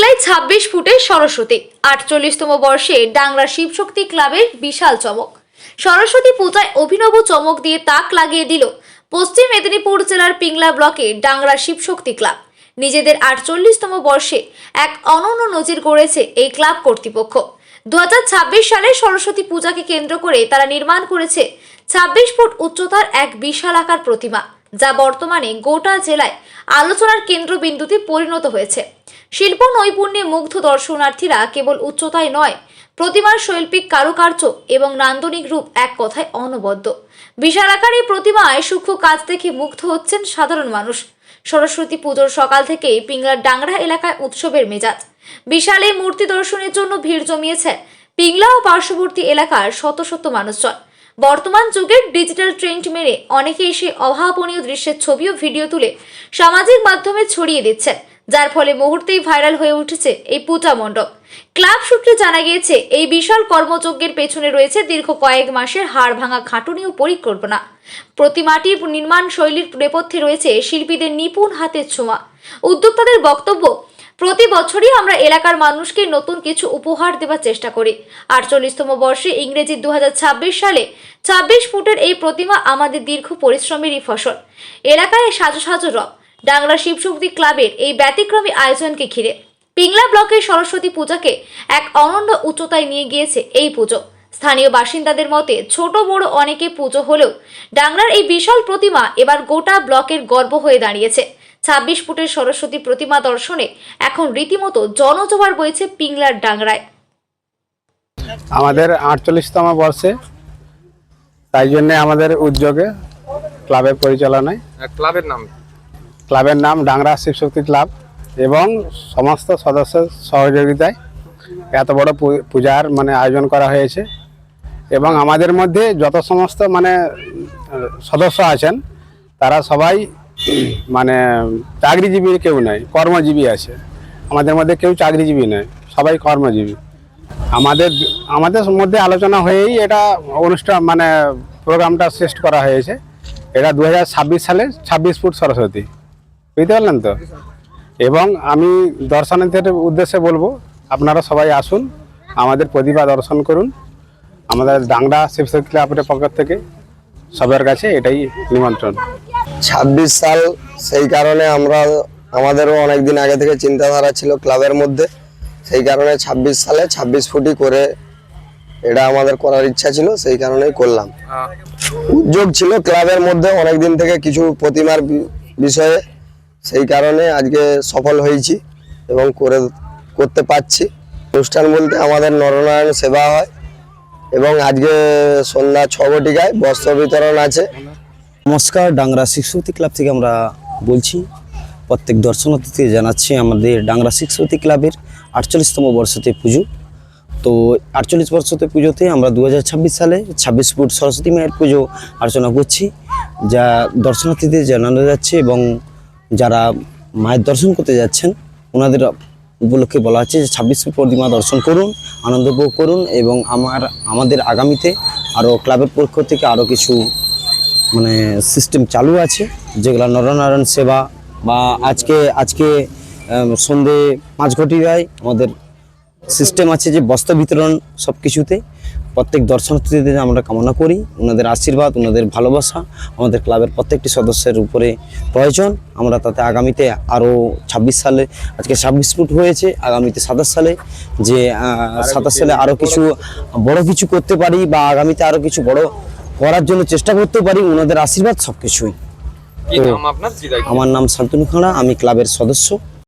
পিংলায় ছাব্বিশ ফুটে সরস্বতী। আটচল্লিশতম বর্ষে ডাংরা শিবশক্তি ক্লাবের বিশাল চমক। সরস্বতী পূজায় অভিনব চমক দিয়ে তাক লাগিয়ে দিল পশ্চিম মেদিনীপুর জেলার পিংলা ব্লকে ডাংরা শিবশক্তি ক্লাব। নিজেদের আটচল্লিশতম বর্ষে এক অনন্য নজির গড়েছে এই ক্লাব কর্তৃপক্ষ। দু হাজার ছাব্বিশ সালে সরস্বতী পূজাকে কেন্দ্র করে তারা নির্মাণ করেছে ছাব্বিশ ফুট উচ্চতার এক বিশাল আকার প্রতিমা, যা বর্তমানে গোটা জেলায় আলোচনার কেন্দ্রবিন্দুতে পরিণত হয়েছে। শিল্প নৈপুণ্যে মুগ্ধ দর্শনার্থীরা কেবল উচ্চতায় নয়, প্রতিমার শৈল্পিক কারুকার্য এবং নান্দনিক রূপ এক কথায় অনবদ্য। বিশাল আকার এই প্রতিমায় সূক্ষ্ম কাজ দেখে মুগ্ধ হচ্ছেন সাধারণ মানুষ। সরস্বতী পুজোর সকাল থেকেই পিংলার ডাংরা এলাকায় উৎসবের মেজাজ। বিশাল এই মূর্তি দর্শনের জন্য ভিড় জমিয়েছে পিংলা ও পার্শ্ববর্তী এলাকার শত শত মানুষজন। বর্তমান যুগের ডিজিটাল ট্রেন্ড মেনে অনেকে এসে অভাবনীয় দৃশ্যের ছবি ও ভিডিও তুলে সামাজিক মাধ্যমে ছড়িয়ে দিচ্ছে যার ফলে মুহূর্তেই ভাইরাল হয়ে উঠেছে এই পূজা মণ্ডপ। ক্লাব সূত্রে জানা গিয়েছে, এই বিশাল কর্মযজ্ঞের পেছনে রয়েছে দীর্ঘ কয়েক মাসের হাড় ভাঙা খাটুনি ও পরিকল্পনা প্রতিমাটির নির্মাণ শৈলীর নেপথ্যে রয়েছে শিল্পীদের নিপুণ হাতের ছোঁয়া। উদ্যোক্তাদের বক্তব্য, প্রতি বছরই আমরা এলাকার মানুষকে নতুন কিছু উপহার দেওয়ার চেষ্টা করি। আটচল্লিশতম বর্ষে ইংরেজি দু হাজার ছাব্বিশ সালে ছাব্বিশ ফুটের এই প্রতিমা আমাদের দীর্ঘ পরিশ্রমেরই ফসল। এলাকায় সাজো সাজো রব। ডাংরা শিবশক্তি ক্লাবের এই ব্যতিক্রমী আয়োজনকে ঘিরে পিংলা ব্লকের সরস্বতী পূজাকে এক অনন্য উচ্চতায় নিয়ে গিয়েছে এই পুজো। স্থানীয় বাসিন্দাদের মতে ছোট বড় অনেকে পুজো হলেও ডাংরার এই বিশাল প্রতিমা এবার গোটা ব্লকের গর্ব হয়ে দাঁড়িয়েছে। ছাব্বিশ ফুটের সরস্বতী প্রতিমা দর্শনে এখন রীতিমতো জনজোয়ার বইছে পিংলার ডাংরায়। আমাদের আটচল্লিশতম বর্ষে তাই জন্য আমাদের উদ্যোগে ক্লাবের পরিচালনায় ক্লাবের নাম? ক্লাবের নাম ডাংরা শিবশক্তি ক্লাব এবং সমস্ত সদস্যের সহযোগিতায় এত বড় পূজার মানে আয়োজন করা হয়েছে এবং আমাদের মধ্যে যত সমস্ত মানে সদস্য আছেন, তারা সবাই মানে চাকরিজীবী কেউ নয় কর্মজীবী আছে। আমাদের মধ্যে কেউ চাকরিজীবী নয় সবাই কর্মজীবী। আমাদের আমাদের মধ্যে আলোচনা হয়েই এটা অনুষ্ঠান মানে প্রোগ্রামটা শেষ করা হয়েছে। এটা দু হাজার ছাব্বিশ সালে ছাব্বিশ ফুট সরস্বতী। বুঝতে পারলেন তো? এবং আমি দর্শনার্থীদের উদ্দেশ্যে বলব আপনারা সবাই আসুন আমাদের প্রতিভা দর্শন করুন। আমাদের ডাংরা শিবশক্তি ক্লাবের পক্ষ থেকে সবার কাছে এটাই নিমন্ত্রণ। ছাব্বিশ সাল সেই কারণে আমরা আমাদেরও অনেক দিন আগে থেকে চিন্তাধারা ছিল ক্লাবের মধ্যে। সেই কারণে ছাব্বিশ সালে ছাব্বিশ ফুটি করে এটা আমাদের করার ইচ্ছা ছিল সেই কারণেই করলাম। উদ্যোগ ছিল ক্লাবের মধ্যে অনেক দিন থেকে কিছু প্রতিমার বিষয়ে সেই কারণে আজকে সফল হয়েছি এবং করে, করতে পারছি। অনুষ্ঠান বলতে আমাদের নরনারায়ণ সেবা হয় এবং আজকে সন্ধ্যা ছ ঘটিকায় বস্ত্র বিতরণ আছে। নমস্কার, ডাংরা শিক্ষতি ক্লাব থেকে আমরা বলছি, প্রত্যেক দর্শনার্থীকে জানাচ্ছি আমাদের ডাংরা শিক্ষতি ক্লাবের আটচল্লিশতম বর্ষতে পুজো। তো আটচল্লিশ বর্ষতে পুজোতে আমরা দু হাজার ছাব্বিশ সালে ছাব্বিশ ফুট সরস্বতী মায়ের পুজো অর্চনা করছি, যা দর্শনার্থীদের জানানো যাচ্ছে এবং যারা মায়ের দর্শন করতে যাচ্ছেন, ওনাদের উপলক্ষে বলা হচ্ছে যে ছাব্বিশ প্রতিমা দর্শন করুন, আনন্দ উপভোগ করুন এবং আমার, আমাদের আগামীতে আরও ক্লাবের পক্ষ থেকে আরও কিছু মানে সিস্টেম চালু আছে, যেগুলো নরনারায়ণ সেবা বা আজকে আজকে সন্ধে পাঁচ ঘটিকায় আমাদের সিস্টেম আছে যে বস্ত্র বিতরণ সব কিছুতে প্রত্যেক দর্শনার্থীদের আমরা কামনা করি। ওনাদের আশীর্বাদ ওনাদের ভালোবাসা আমাদের ক্লাবের প্রত্যেকটি সদস্যের উপরে প্রয়োজন। আমরা তাতে আগামীতে আরও ছাব্বিশ সালে আজকে ছাব্বিশ ফুট হয়েছে আগামীতে সাতাশ সালে যে সাতাশ সালে আরও কিছু বড় কিছু করতে পারি বা আগামীতে আরও কিছু বড় করার জন্য চেষ্টা করতে পারি ওনাদের আশীর্বাদ সব কিছুই? আমার নাম শান্তনু খাঁড়া আমি ক্লাবের সদস্য।